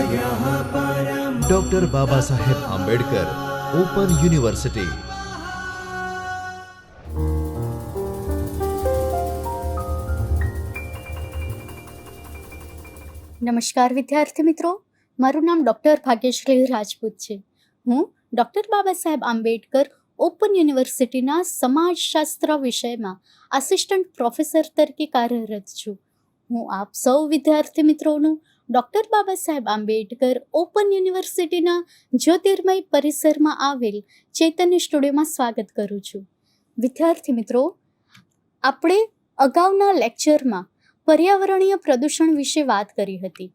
Doctor Baba Saheb Ambedkar open university નમસ્કાર વિદ્યાર્થી મિત્રો. મારું નામ ડૉક્ટર ભાગ્યશ્રી રાજપૂત છે. હું ડૉક્ટર બાબા સાહેબ આંબેડકર ઓપન યુનિવર્સિટીના સમાજશાસ્ત્ર વિષયમાં આસિસ્ટન્ટ પ્રોફેસર તરીકે કાર્યરત છું. હું આપ સૌ વિદ્યાર્થી મિત્રોનું ડૉક્ટર બાબા સાહેબ આંબેડકર ઓપન યુનિવર્સિટીના જ્યોતિર્મય પરિસરમાં આવેલ ચૈતન્ય સ્ટુડિયોમાં સ્વાગત કરું છું. વિદ્યાર્થી મિત્રો, આપણે અગાઉના લેક્ચરમાં પર્યાવરણીય પ્રદૂષણ વિશે વાત કરી હતી.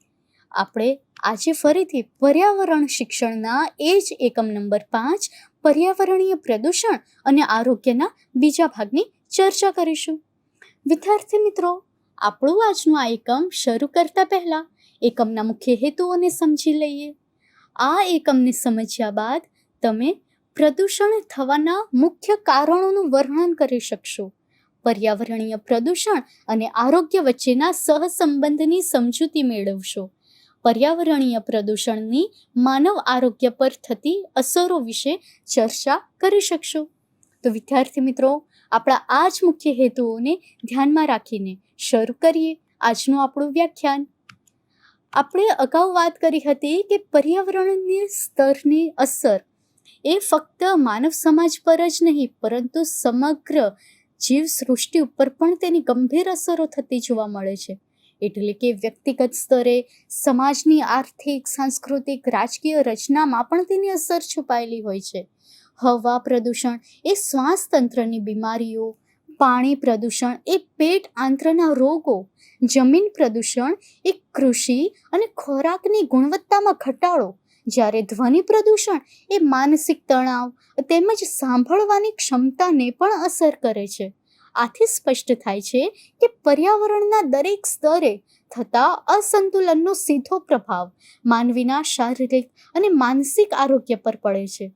આપણે આજે ફરીથી પર્યાવરણ શિક્ષણના એ જ એકમ નંબર પાંચ, પર્યાવરણીય પ્રદૂષણ અને આરોગ્યના બીજા ભાગની ચર્ચા કરીશું. વિદ્યાર્થી મિત્રો, આપણું આજનું આ એકમ શરૂ કરતા પહેલા એકમના મુખ્ય હેતુઓને સમજી લઈએ. આ એકમને સમજ્યા બાદ તમે પ્રદૂષણ થવાના મુખ્ય કારણોનું વર્ણન કરી શકશો. પર્યાવરણીય પ્રદૂષણ અને આરોગ્ય વચ્ચેના સહસંબંધની સમજૂતી મેળવશો. પર્યાવરણીય પ્રદૂષણની માનવ આરોગ્ય પર થતી અસરો વિશે ચર્ચા કરી શકશો. તો વિદ્યાર્થી મિત્રો, આપણા આ જ મુખ્ય હેતુઓને ધ્યાનમાં રાખીને શરૂ કરીએ આજનું આપણું વ્યાખ્યાન. આપણે અગાઉ વાત કરી હતી કે પર્યાવરણની સ્તરની અસર એ ફક્ત માનવ સમાજ પર જ નહીં, પરંતુ સમગ્ર જીવ સૃષ્ટિ ઉપર પણ તેની ગંભીર અસરો થતી જોવા મળે છે. એટલે કે વ્યક્તિગત સ્તરે, સમાજની આર્થિક, સાંસ્કૃતિક, રાજકીય રચનામાં પણ તેની અસર છુપાયેલી હોય છે. હવા પ્રદૂષણ એ શ્વાસ તંત્રની બીમારીઓ પાણી પ્રદૂષણ એ પેટ આંત્રના રોગો, જમીન પ્રદૂષણ એ કૃષિ અને ખોરાકની ગુણવત્તામાં ઘટાડો. જ્યારે ધ્વનિ પ્રદૂષણ એ માનસિક તણાવ તેમજ સાંભળવાની ક્ષમતાને પણ અસર કરે છે. આથી સ્પષ્ટ થાય છે કે પર્યાવરણના દરેક સ્તરે થતા અસંતુલનનો સીધો પ્રભાવ માનવીના શારીરિક અને માનસિક આરોગ્ય પર પડે છે.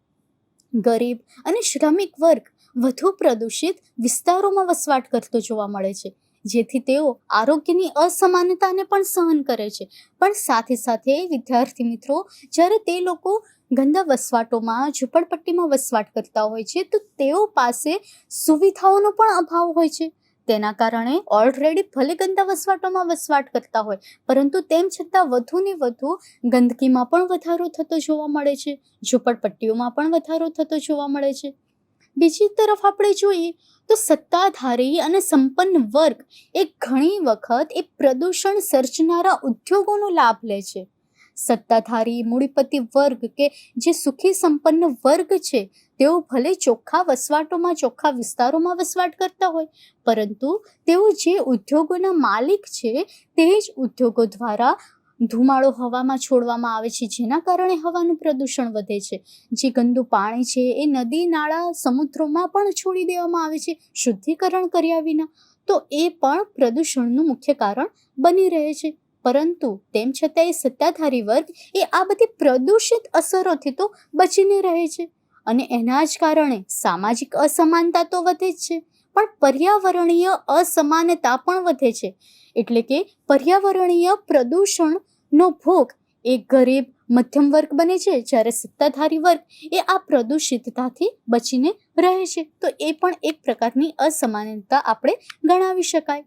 ગરીબ અને શ્રમિક વર્ગ વધુ પ્રદૂષિત વિસ્તારોમાં વસવાટ કરતો જોવા મળે છે. જેથી તેઓ આરોગ્યની અસમાનતાને પણ સહન કરે છે. પણ સાથે સાથે વિદ્યાર્થી મિત્રો, જ્યારે તે લોકો ગંદા વસવાટોમાં, ઝૂંપડપટ્ટીમાં વસવાટ કરતા હોય છે, તો તેઓ પાસે સુવિધાઓનો પણ અભાવ હોય છે. તેના કારણે ઓલરેડી ભલે ગંદા વસવાટોમાં વસવાટ કરતા હોય, પરંતુ તેમ છતાં વધુને વધુ ગંદકીમાં પણ વધારો થતો જોવા મળે છે. ઝૂંપડપટ્ટીઓમાં પણ વધારો થતો જોવા મળે છે. બીજી તરફ આપણે જોઈએ તો સત્તાધારી અને સંપન્ન વર્ગ એ ઘણી વખત એ પ્રદૂષણ સર્જનારા ઉદ્યોગોનો લાભ લે છે. સત્તાધારી મૂડીપતિ વર્ગ કે જે સુખી સંપન્ન વર્ગ છે, તેઓ ભલે ચોખ્ખા વસવાટોમાં, ચોખ્ખા વિસ્તારોમાં વસવાટ કરતા હોય, પરંતુ તેઓ જે ઉદ્યોગોના માલિક છે, તે જ ઉદ્યોગો દ્વારા ધુમાડો હવામાં છોડવામાં આવે છે, જેના કારણે હવાનું પ્રદૂષણ વધે છે. જે ગંદુ પાણી છે, એ નદી, નાળા, સમુદ્રોમાં પણ છોડી દેવામાં આવે છે, શુદ્ધિકરણ કર્યા વિના. તો એ પણ પ્રદૂષણનું મુખ્ય કારણ બની રહે છે. પરંતુ તેમ છતાં એ સત્તાધારી વર્ગ એ આ બધી પ્રદૂષિત અસરોથી તો બચીને રહે છે. અને એના જ કારણે સામાજિક અસમાનતા તો વધે જ છે. પણ પર્યાવરણીય અસમાનતા પણ વધે છે. એટલે કે પર્યાવરણીય પ્રદૂષણનો ભોગ એ ગરીબ, મધ્યમ વર્ગ બને છે. જ્યારે સત્તાધારી વર્ગ એ આ પ્રદૂષિતતાથી બચીને રહે છે. તો એ પણ એક પ્રકારની અસમાનતા આપણે ગણાવી શકાય.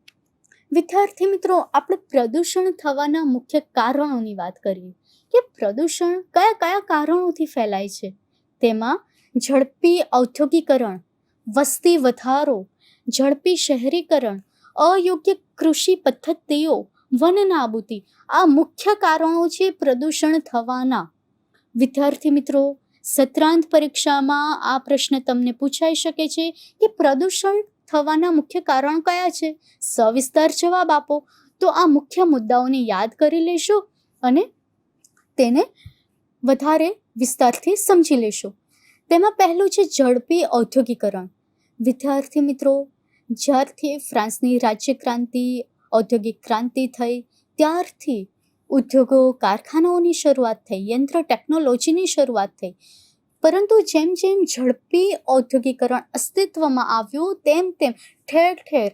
વિદ્યાર્થી મિત્રો, આપણે પ્રદૂષણ થવાના મુખ્ય કારણોની વાત કરીએ. કે પ્રદૂષણ કયા કયા કારણોથી ફેલાય છે? તેમાં ઝડપી ઔદ્યોગિકરણ, વસ્તી વધારો ઝડપી શહેરીકરણ, અયોગ્ય કૃષિ પદ્ધતિઓ, વન નાબૂદી આ મુખ્ય કારણો છે પ્રદૂષણ થવાના. વિદ્યાર્થી મિત્રો, સત્રાંત પરીક્ષામાં આ પ્રશ્ન તમને પૂછાઈ શકે છે કે પ્રદૂષણ થવાના મુખ્ય કારણ કયા છે? સવિસ્તાર જવાબ આપો. તો આ મુખ્ય મુદ્દાઓને યાદ કરી લેશો અને તેને વધારે વિસ્તારથી સમજી લેશો. તેમાં પહેલું છે ઝડપી ઔદ્યોગિકરણ. વિદ્યાર્થી મિત્રો જ્યારથી ફ્રાન્સની રાજ્ય ક્રાંતિ, ઔદ્યોગિક ક્રાંતિ થઈ, ત્યારથી ઉદ્યોગો, કારખાનાઓની શરૂઆત થઈ, યંત્ર ટેકનોલોજીની શરૂઆત થઈ. પરંતુ જેમ જેમ ઝડપી ઔદ્યોગિકરણ અસ્તિત્વમાં આવ્યું, તેમ તેમ ઠેર ઠેર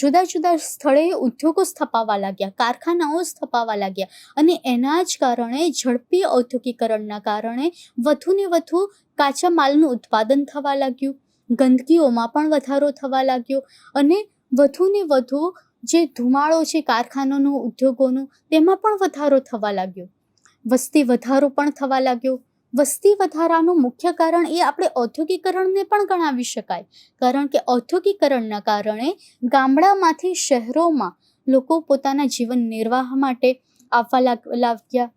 જુદા જુદા સ્થળે ઉદ્યોગો સ્થપાવા લાગ્યા, કારખાનાઓ સ્થપાવા લાગ્યા અને એના જ કારણે ઝડપી ઔદ્યોગિકરણના કારણે વધુને વધુ કાચા માલનું ઉત્પાદન થવા લાગ્યું. ગંદકીઓમાં પણ વધારો થવા લાગ્યો અને વધુને વધુ જે ધુમાડો છે કારખાનાનો, ઉદ્યોગોનો, તેમાં પણ વધારો થવા લાગ્યો. વસ્તી વધારો પણ થવા લાગ્યો. વસ્તી વધારાનું મુખ્ય કારણ એ આપણે ઔદ્યોગિકરણને પણ ગણાવી શકાય. કારણ કે ઔદ્યોગિકરણના કારણે ગામડામાંથી શહેરોમાં લોકો પોતાના જીવન નિર્વાહ માટે આવવા લાગ, લાગ્યા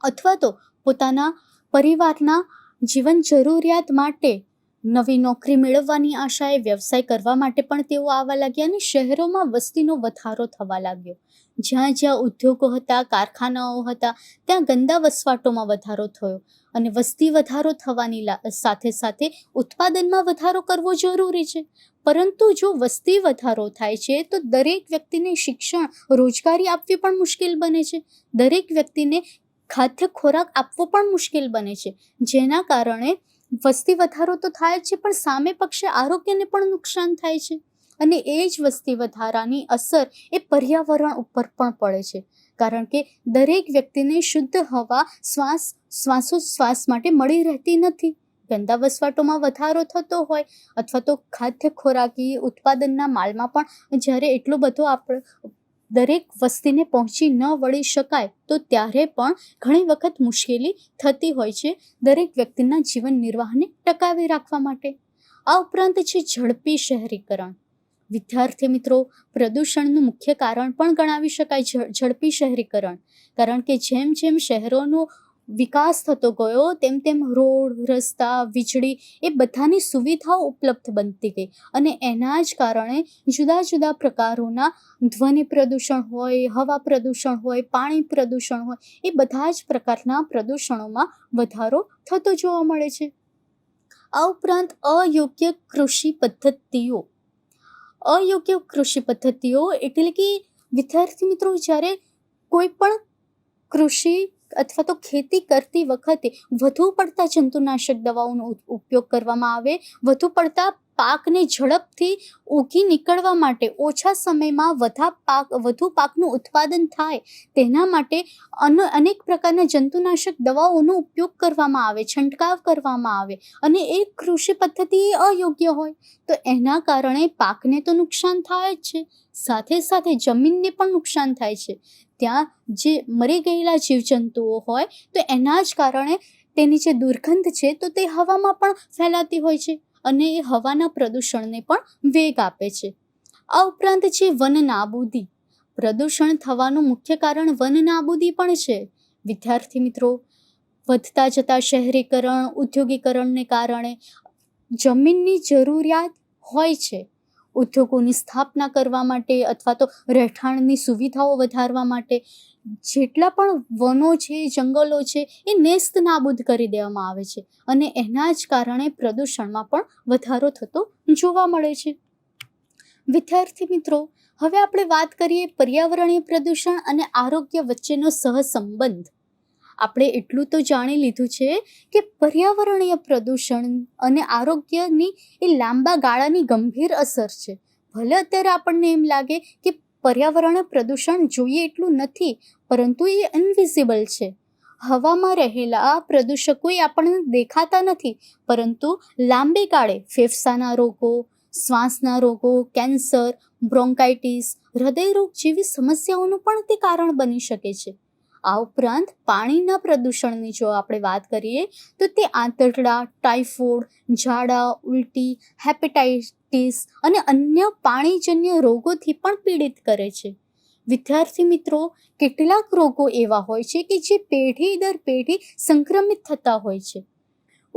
અથવા તો પોતાના પરિવારના જીવન જરૂરિયાત માટે નવી નોકરી મેળવવાની આશાએ વ્યવસાય કરવા માટે પણ તેઓ આવવા લાગ્યા અને શહેરોમાં વસ્તીનો વધારો થવા લાગ્યો. જ્યાં જ્યાં ઉદ્યોગો હતા, કારખાનાઓ હતા, ત્યાં ગંદા વસવાટોમાં વધારો થયો અને વસ્તી વધારો થવાની સાથે સાથે ઉત્પાદનમાં વધારો કરવો જરૂરી છે. પરંતુ જો વસ્તી વધારો થાય છે, તો દરેક વ્યક્તિને શિક્ષણ, રોજગારી આપવી પણ મુશ્કેલ બને છે. દરેક વ્યક્તિને ખાદ્ય ખોરાક આપવો પણ મુશ્કેલ બને છે. જેના કારણે વસ્તી વધારો તો થાય છે, પણ સામે પક્ષે આરોગ્યને પણ નુકસાન થાય છે. અને એ જ વસ્તી વધારાની અસર એ પર્યાવરણ ઉપર પણ પડે છે. કારણ કે દરેક વ્યક્તિને શુદ્ધ હવા, શ્વાસ શ્વાસોશ્વાસ માટે મળી રહેતી નથી. ગંદા વસવાટોમાં વધારો થતો હોય અથવા તો ખાદ્ય ખોરાકી ઉત્પાદનના માલમાં પણ જ્યારે એટલો બધો આપણે દરેક વસ્તીને પહોંચી ન વળી શકાય, તો ત્યારે પણ ઘણી વખત મુશ્કેલી થતી હોય છે દરેક વ્યક્તિના જીવન નિર્વાહને ટકાવી રાખવા માટે. આ ઉપરાંત છે ઝડપી શહેરીકરણ. વિદ્યાર્થી મિત્રો, પ્રદૂષણનું મુખ્ય કારણ પણ ગણાવી શકાય ઝડપી શહેરીકરણ. કારણ કે જેમ જેમ શહેરોનો વિકાસ થતો ગયો, તેમ તેમ રોડ, રસ્તા, વીજળી એ બધાની સુવિધાઓ ઉપલબ્ધ બનતી ગઈ. અને એના જ કારણે જુદા જુદા પ્રકારોના ધ્વનિ પ્રદૂષણ હોય, હવા પ્રદૂષણ હોય, પાણી પ્રદૂષણ હોય, એ બધા જ પ્રકારના પ્રદૂષણોમાં વધારો થતો જોવા મળે છે. આ ઉપરાંત અયોગ્ય કૃષિ પદ્ધતિઓ. અયોગ્ય કૃષિ પદ્ધતિઓ એટલે કે વિદ્યાર્થી મિત્રો, જ્યારે કોઈ પણ કૃષિ અથવા તો ખેતી કરતી વખતે વધુ પડતા જંતુનાશક દવાઓનો ઉપયોગ કરવામાં આવે. વધુ પડતા પાકને ઝડપથી ઉગી નીકળવા માટે ઓછા સમયમાં વધા પાક, વધુ પાકનું ઉત્પાદન થાય. તેના માટે અન, અનેક પ્રકારના જંતુનાશક દવાઓનો ઉપયોગ કરવામાં આવે, છંટકાવ કરવામાં આવે અને એ કૃષિ પદ્ધતિ અયોગ્ય હોય. તો એના કારણે પાકને તો નુકસાન થાય જ છે. સાથે સાથે જમીનને પણ નુકસાન થાય છે. ત્યાં જે મરી ગયેલા જીવજંતુઓ હોય, તો એના જ કારણે તેની જે દુર્ગંધ છે, તો તે હવામાં પણ ફેલાતી હોય છે અને એ હવાના પ્રદૂષણને પણ વેગ આપે છે. આ ઉપરાંત છે વન નાબૂદી, પ્રદૂષણ થવાનું મુખ્ય કારણ વન નાબૂદી પણ છે. વિદ્યાર્થી મિત્રો, વધતા જતા શહેરીકરણ, ઉદ્યોગીકરણને કારણે જમીનની જરૂરિયાત હોય છે. ઉદ્યોગોની સ્થાપના કરવા માટે અથવા તો રહેઠાણની સુવિધાઓ વધારવા માટે જેટલા પણ વનો છે, જંગલો છે, એ નેસ્ત નાબૂદ કરી દેવામાં આવે છે. અને એના જ કારણે પ્રદૂષણમાં પણ વધારો થતો જોવા મળે છે. વિદ્યાર્થી મિત્રો, હવે આપણે વાત કરીએ પર્યાવરણીય પ્રદૂષણ અને આરોગ્ય વચ્ચેનો સહસંબંધ. આપણે એટલું તો જાણી લીધું છે કે પર્યાવરણીય પ્રદૂષણ અને આરોગ્યની એ લાંબા ગાળાની ગંભીર અસર છે. ભલે અત્યારે આપણને એમ લાગે કે પર્યાવરણીય પ્રદૂષણ જોઈએ એટલું નથી, પરંતુ એ ઇનવિઝિબલ છે. હવામાં રહેલા પ્રદૂષકો એ આપણને દેખાતા નથી, પરંતુ લાંબે ગાળે ફેફસાના રોગો, શ્વાસના રોગો, કેન્સર, બ્રોન્કાઇટિસ, હૃદયરોગ જેવી સમસ્યાઓનું પણ તે કારણ બની શકે છે. આ ઉપરાંત પાણીના પ્રદૂષણની જો આપણે વાત કરીએ, તો તે આંતરડા, ટાઇફોઇડ, ઝાડા, ઉલટી, હેપેટાઇટિસ અને અન્ય પાણીજન્ય રોગોથી પણ પીડિત કરે છે. વિદ્યાર્થી મિત્રો, કેટલાક રોગો એવા હોય છે કે જે પેઢી દર પેઢી સંક્રમિત થતા હોય છે.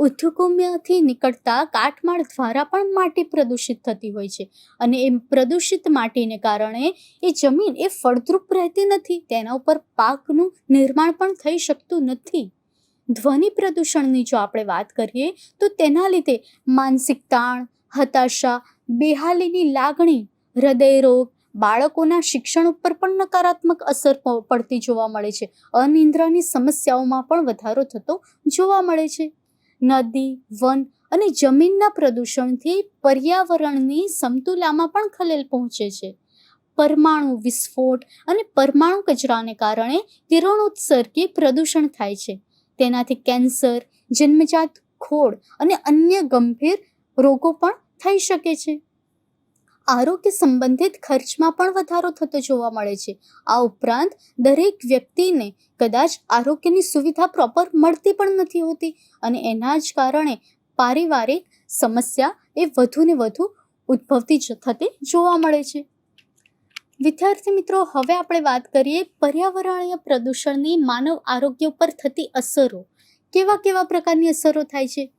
ઉદ્યોગોમાંથી નીકળતા કાટમાળ દ્વારા પણ માટી પ્રદૂષિત થતી હોય છે. અને એ પ્રદૂષિત માટીને કારણે એ જમીન એ ફળદ્રુપ રહેતી નથી. તેના ઉપર પાકનું નિર્માણ પણ થઈ શકતું નથી. ધ્વનિ પ્રદૂષણની જો આપણે વાત કરીએ, તો તેના લીધે માનસિક તાણ, હતાશા, બેહાલીની લાગણી હૃદયરોગ બાળકોના શિક્ષણ ઉપર પણ નકારાત્મક અસર પડતી જોવા મળે છે. અનિંદ્રાની સમસ્યાઓમાં પણ વધારો થતો જોવા મળે છે. નદી, વન અને જમીનના પ્રદૂષણથી પર્યાવરણની સમતુલામાં પણ ખલેલ પહોંચે છે. પરમાણુ વિસ્ફોટ અને પરમાણુ કચરાને કારણે કિરણોત્સર્ગી પ્રદૂષણ થાય છે. તેનાથી કેન્સર, જન્મજાત ખોડ અને અન્ય ગંભીર રોગો પણ થઈ શકે છે. આરોગ્ય સંબંધિત ખર્ચમાં પણ વધારો થતો જોવા મળે છે. આ ઉપરાંત, દરેક વ્યક્તિને કદાચ આરોગ્યની સુવિધા પ્રોપર મળતી પણ નથી હોતી અને એના જ કારણે પારિવારિક સમસ્યા એ વધુને વધુ ઉદ્ભવતી થતી જોવા મળે છે. વિદ્યાર્થી મિત્રો, હવે આપણે વાત કરીએ પર્યાવરણીય પ્રદૂષણની માનવ આરોગ્ય પર થતી અસરો. કેવા કેવા પ્રકારની અસરો થાય છે?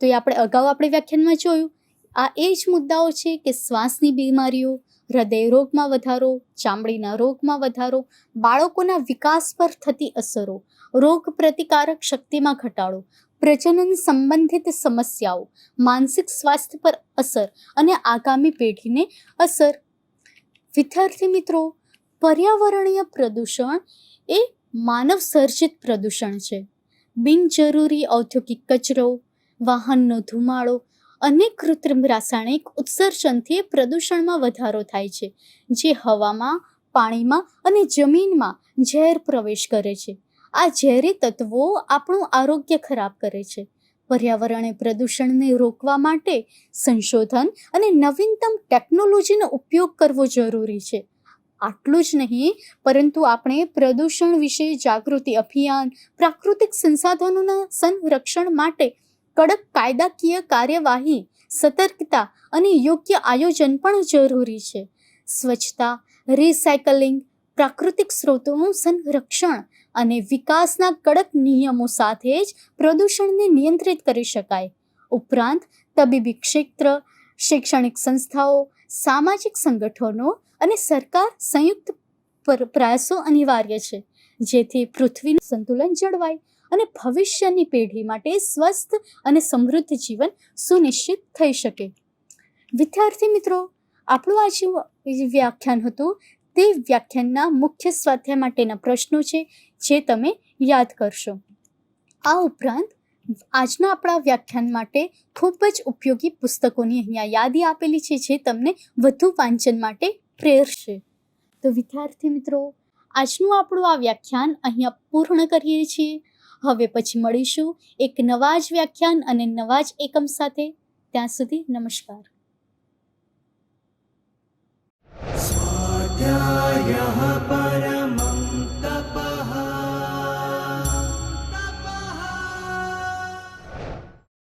તો એ આપણે અગાઉ આપણે વ્યાખ્યાનમાં જોયું. આ એ જ મુદ્દાઓ છે કે શ્વાસની બીમારીઓ, હૃદય રોગમાં વધારો, ચામડીના રોગમાં વધારો, બાળકોના વિકાસ પર થતી અસરો, રોગ પ્રતિકારક શક્તિમાં ઘટાડો, પ્રજનન સંબંધિત સમસ્યાઓ, માનસિક સ્વાસ્થ્ય પર અસર અને આગામી પેઢીને અસર. વિદ્યાર્થી મિત્રો, પર્યાવરણીય પ્રદૂષણ એ માનવ સર્જિત પ્રદૂષણ છે. બિનજરૂરી ઔદ્યોગિક કચરો, વાહનનો ધુમાડો અને કૃત્રિમ રાસાયણિક ઉત્સર્જનથી પ્રદૂષણમાં વધારો થાય છે, જે હવામાં, પાણીમાં અને જમીનમાં ઝેર પ્રવેશ કરે છે. આ ઝેરી તત્વો આપણું આરોગ્ય ખરાબ કરે છે. પર્યાવરણે પ્રદૂષણને રોકવા માટે સંશોધન અને નવીનતમ ટેકનોલોજીનો ઉપયોગ કરવો જરૂરી છે. આટલું જ નહીં, પરંતુ આપણે પ્રદૂષણ વિશે જાગૃતિ અભિયાન, પ્રાકૃતિક સંસાધનોના સંરક્ષણ માટે કડક કાયદાકીય કાર્યવાહી, સતર્કતા અને યોગ્ય આયોજન પણ જરૂરી છે. સ્વચ્છતા, રિસાયકલિંગ, પ્રાકૃતિક સ્ત્રોતોનું સંરક્ષણ અને વિકાસના કડક નિયમો સાથે જ પ્રદૂષણને નિયંત્રિત કરી શકાય. ઉપરાંત, તબીબી ક્ષેત્ર, શૈક્ષણિક સંસ્થાઓ, સામાજિક સંગઠનો અને સરકાર સંયુક્ત પર- પ્રયાસો અનિવાર્ય છે. જેથી પૃથ્વીનું સંતુલન જળવાય. અને ભવિષ્યની પેઢી માટે સ્વસ્થ અને સમૃદ્ધ જીવન સુનિશ્ચિત થઈ શકે. વિદ્યાર્થી મિત્રો, આપણું આ જે વ્યાખ્યાન હતું, તે વ્યાખ્યાનના મુખ્ય સ્વાધ્યાય માટેના પ્રશ્નો છે, જે તમે યાદ કરશો. આ ઉપરાંત, આજના આપણા વ્યાખ્યાન માટે ખૂબ જ ઉપયોગી પુસ્તકોની અહીંયા યાદી આપેલી છે, જે તમને વધુ વાંચન માટે પ્રેરશે. તો વિદ્યાર્થી મિત્રો, આજનું આપણું આ વ્યાખ્યાન અહીંયા પૂર્ણ કરીએ છીએ. હવે પછી મળીશું એક નવા જ વ્યાખ્યાન અને નવા જ એકમ સાથે. ત્યાં સુધી નમસ્કાર. સ્વાધ્યાય